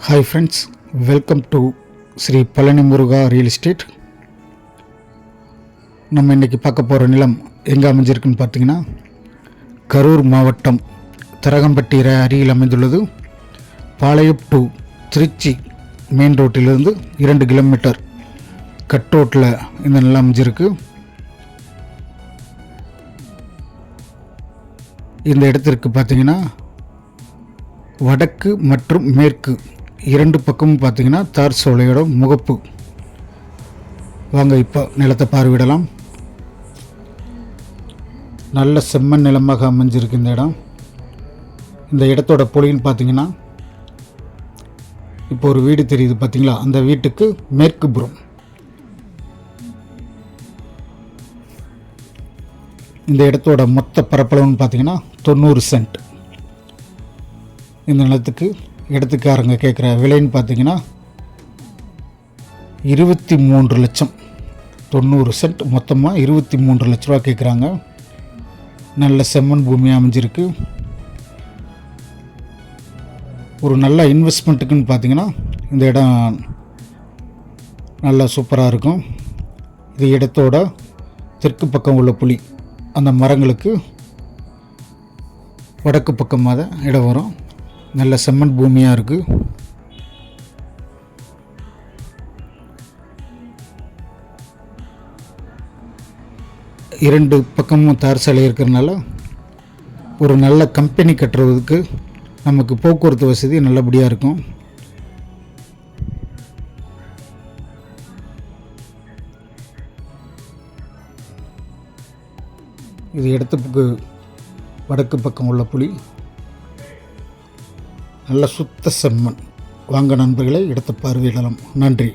Hi friends welcome to Sri Palani Muruga real estate நம்ம இன்றைக்கி பார்க்க போகிற நிலம் எங்கே அமைஞ்சிருக்குன்னு பார்த்தீங்கன்னா கரூர் மாவட்டம் தரகம்பட்டி ர- அருகில் அமைந்துள்ளது. பாளையம் டு திருச்சி மெயின் ரோட்டிலிருந்து இரண்டு கிலோமீட்டர் கட் ரோட்டில் இந்த நிலம் அமைஞ்சிருக்கு. இந்த இடத்திற்கு பார்த்தீங்கன்னா வடக்கு மற்றும் மேற்கு இரண்டு பக்கமும் பார்த்தீங்கன்னா தார் சோலையோட முகப்பு. வாங்க இப்போ நிலத்தை பார்வையிடலாம். நல்ல செம்மண் நிலமாக அமைஞ்சிருக்கு இந்த இடம். இந்த இடத்தோட பொலின்னு பார்த்தீங்கன்னா இப்போ ஒரு வீடு தெரியுது பார்த்தீங்களா? அந்த வீட்டுக்கு மேற்கு புறம். இந்த இடத்தோட மொத்த பரப்பளவுன்னு பார்த்தீங்கன்னா தொண்ணூறு சென்ட். இந்த நிலத்துக்கு இடத்துக்காரங்க கேட்குற விலைன்னு பார்த்தீங்கன்னா இருபத்தி மூன்று லட்சம். தொண்ணூறு சென்ட் மொத்தமாக இருபத்தி மூன்று லட்ச ரூபா கேட்குறாங்க நல்ல செம்மண் பூமி அமைஞ்சிருக்கு. ஒரு நல்ல இன்வெஸ்ட்மெண்ட்டுக்குன்னு பார்த்தீங்கன்னா இந்த இடம் நல்லா சூப்பராக இருக்கும். இது இடத்தோட தெற்கு பக்கம் உள்ள புலி. அந்த மரங்களுக்கு வடக்கு பக்கமாக தான் இடம் வரும். நல்ல செம்மண் பூமியாக இருக்குது இரண்டு பக்கமும் தார் சாலை இருக்கிறனால ஒரு நல்ல கம்பெனி கட்டுறதுக்கு நமக்கு போக்குவரத்து வசதி நல்லபடியாக இருக்கும். இது இடத்துக்கு வடக்கு பக்கம் உள்ள புலி. நல்ல சுத்த செம்மண். வாங்க நண்பர்களை எடுத்து பார்வையிடலாம். நன்றி.